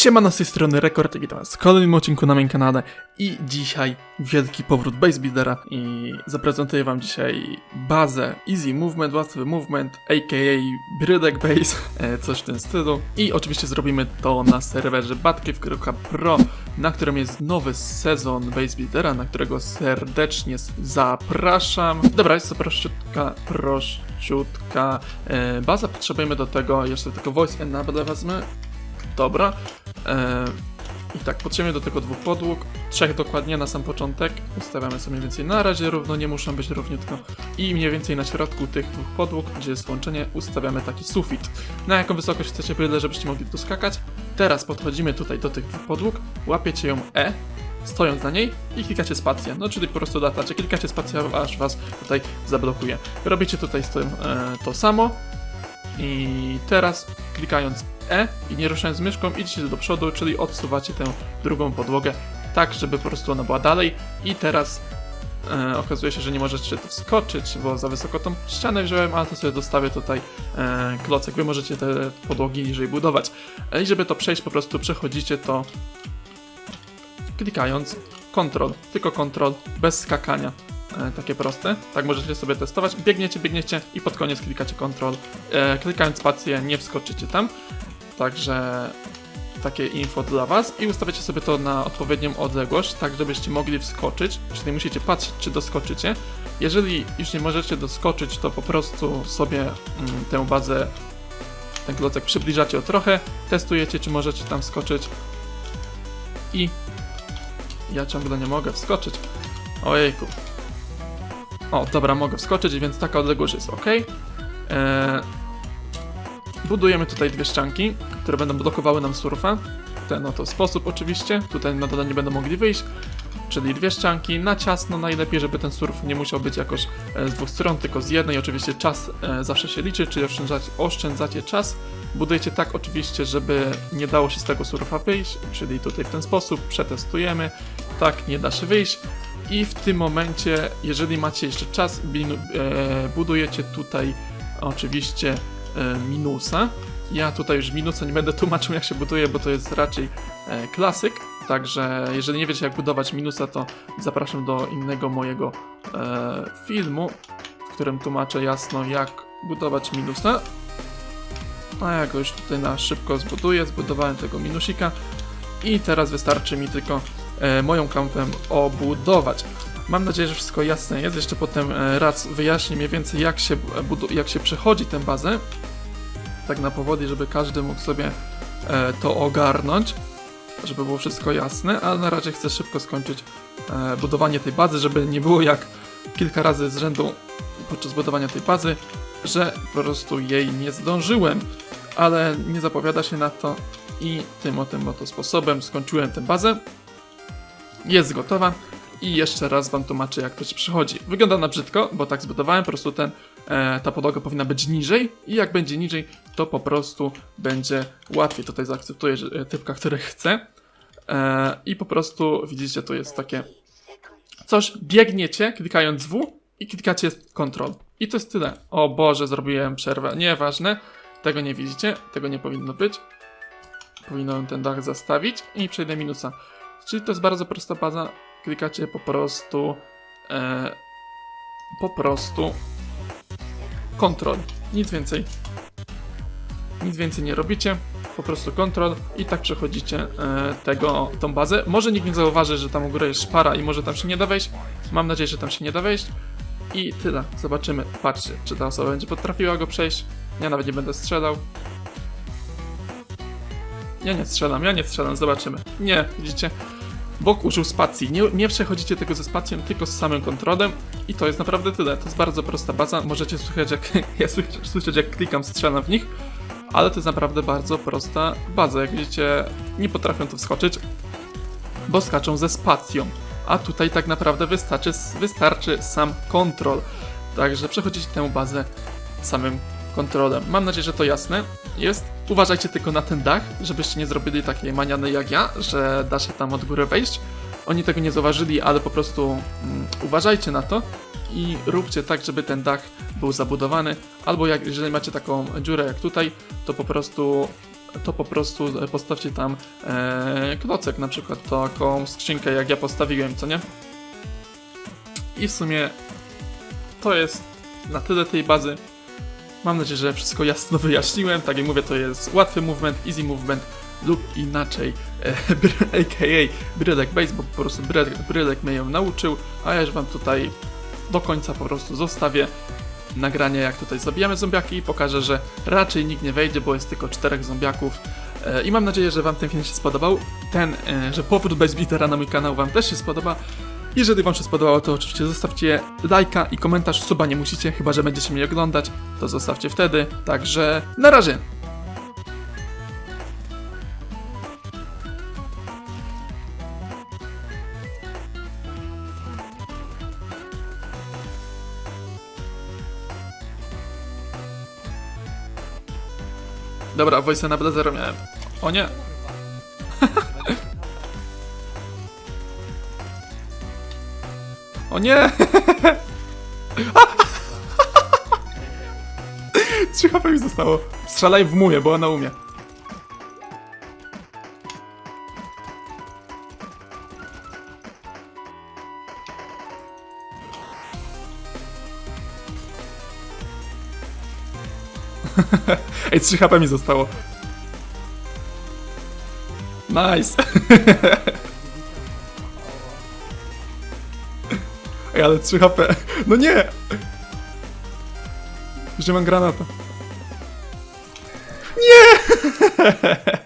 Siema, z tej strony Rekord i witam was w kolejnym odcinku na moim kanale i dzisiaj wielki powrót Base Buildera i zaprezentuję wam dzisiaj bazę Easy Movement, łatwy movement, aka Brydek Base, e, coś w tym stylu i oczywiście zrobimy to na serwerze batcave.pro, na którym jest nowy sezon Base Buildera, na którego serdecznie zapraszam. Dobra, jest to prościutka, prościutka e, baza, potrzebujemy do tego jeszcze tylko voice enable wezmę, Dobra. E, I tak, potrzebujemy do tego dwóch podłóg, trzech dokładnie na sam początek. Ustawiamy sobie mniej więcej na razie równo, nie muszą być równiutko. I mniej więcej na środku tych dwóch podłóg, gdzie jest łączenie, ustawiamy taki sufit. Na jaką wysokość chcecie byle, żebyście mogli tu skakać. Teraz podchodzimy tutaj do tych dwóch podłóg, łapiecie ją E, stojąc na niej i klikacie spację. No czyli po prostu latacie, klikacie spację, aż was tutaj zablokuje. Robicie tutaj z tym e, to samo. I teraz klikając E i nie ruszając myszką idziecie do przodu, czyli odsuwacie tę drugą podłogę tak, żeby po prostu ona była dalej i teraz e, okazuje się, że nie możecie tu wskoczyć, bo za wysoko tą ścianę wziąłem, ale to sobie dostawię tutaj e, klocek, wy możecie te podłogi niżej budować. E, I żeby to przejść, po prostu przechodzicie to klikając Ctrl, tylko Ctrl, bez skakania. E, takie proste. Tak możecie sobie testować. Biegniecie, biegniecie i pod koniec klikacie Ctrl. E, klikając spację nie wskoczycie tam. Także takie info dla Was i ustawiacie sobie to na odpowiednią odległość, tak żebyście mogli wskoczyć, czyli musicie patrzeć, czy doskoczycie. Jeżeli już nie możecie doskoczyć, to po prostu sobie mm, tę bazę, ten klocek przybliżacie o trochę, testujecie, czy możecie tam wskoczyć i ja ciągle nie mogę wskoczyć. Ojejku. O, dobra, mogę wskoczyć, więc taka odległość jest ok. Eee, budujemy tutaj dwie ścianki, które będą blokowały nam surfa. Ten oto sposób oczywiście. Tutaj na dole nie będą mogli wyjść. Czyli dwie ścianki na ciasno najlepiej, żeby ten surf nie musiał być jakoś e, z dwóch stron, tylko z jednej. Oczywiście czas e, zawsze się liczy, czyli oszczędzacie, czas. Budujecie tak oczywiście, żeby nie dało się z tego surfa wyjść, czyli tutaj w ten sposób przetestujemy. Tak, nie da się wyjść. I w tym momencie, jeżeli macie jeszcze czas, e, budujecie tutaj oczywiście minusa. Ja tutaj już minusa nie będę tłumaczył jak się buduje, bo to jest raczej e, klasyk. Także jeżeli nie wiecie jak budować minusa, to zapraszam do innego mojego e, filmu, w którym tłumaczę jasno jak budować minusa. A ja go już tutaj na szybko zbuduję, zbudowałem tego minusika i teraz wystarczy mi tylko e, moją kampę obudować. Mam nadzieję, że wszystko jasne jest. Jeszcze potem e, raz wyjaśnię mniej więcej, jak się, budu- jak się przechodzi tę bazę. Tak na powoli, żeby każdy mógł sobie e, to ogarnąć, żeby było wszystko jasne, ale na razie chcę szybko skończyć e, budowanie tej bazy, żeby nie było jak kilka razy z rzędu podczas budowania tej bazy, że po prostu jej nie zdążyłem, ale nie zapowiada się na to i tym o tym oto sposobem skończyłem tę bazę. Jest gotowa i jeszcze raz wam tłumaczę jak to się przychodzi. Wygląda na brzydko, bo tak zbudowałem, po prostu ten, e, ta podłoga powinna być niżej i jak będzie niżej, to po prostu będzie łatwiej. Tutaj zaakceptuję e, typka, który chce e, i po prostu widzicie, tu jest takie coś, biegniecie klikając W i klikacie Ctrl. I to jest tyle. O Boże, zrobiłem przerwę. Nieważne, tego nie widzicie, tego nie powinno być. Powinienem ten dach zastawić i przejdę minusa. Czyli to jest bardzo prosta baza. Klikacie po prostu e, po prostu Ctrl. Nic więcej. Nic więcej nie robicie. Po prostu Ctrl i tak przechodzicie e, tego, tą bazę. Może nikt nie zauważy, że tam u góry jest szpara i może tam się nie da wejść. Mam nadzieję, że tam się nie da wejść. I tyle. Zobaczymy. Patrzcie, czy ta osoba będzie potrafiła go przejść. Ja nawet nie będę strzelał. Ja nie strzelam, ja nie strzelam, zobaczymy. Nie, widzicie? Bok użył spacji. Nie, nie przechodzicie tego ze spacją, tylko z samym kontrolem. I to jest naprawdę tyle. To jest bardzo prosta baza. Możecie słyszeć, jak ja słyszeć, jak klikam, strzelam w nich. Ale to jest naprawdę bardzo prosta baza. Jak widzicie, nie potrafią tu wskoczyć, bo skaczą ze spacją. A tutaj tak naprawdę wystarczy, wystarczy sam kontrol. Także przechodzicie tę bazę samym kontrolem. Mam nadzieję, że to jasne jest. Uważajcie tylko na ten dach, żebyście nie zrobili takiej maniany jak ja, że da się tam od góry wejść. Oni tego nie zauważyli, ale po prostu mm, uważajcie na to i róbcie tak, żeby ten dach był zabudowany. Albo jak, jeżeli macie taką dziurę jak tutaj, to po prostu to po prostu e, postawcie tam e, klocek, na przykład taką skrzynkę, jak ja postawiłem, co nie? I w sumie to jest na tyle tej bazy. Mam nadzieję, że wszystko jasno wyjaśniłem. Tak jak mówię, to jest łatwy movement, easy movement lub inaczej, e, aka Brylek Base, bo po prostu Brylek, Brylek mnie ją nauczył, a ja już wam tutaj do końca po prostu zostawię nagranie, jak tutaj zabijamy zombiaki i pokażę, że raczej nikt nie wejdzie, bo jest tylko czterech zombiaków. E, I mam nadzieję, że wam ten film się spodobał. Ten, e, że powrót Blitera na mój kanał wam też się spodoba. Jeżeli wam się spodobało, to oczywiście zostawcie lajka i komentarz. Suba nie musicie, chyba że będziecie mnie oglądać, to zostawcie wtedy. Także na razie! Dobra, voice na byle zero miałem. O nie! nie! 3 HP mi zostało. Strzelaj w muję, bo ona umie. Ej, 3 HP mi zostało. Nice. Ej, ale 3 HP. No nie! Że mam granata. Nie!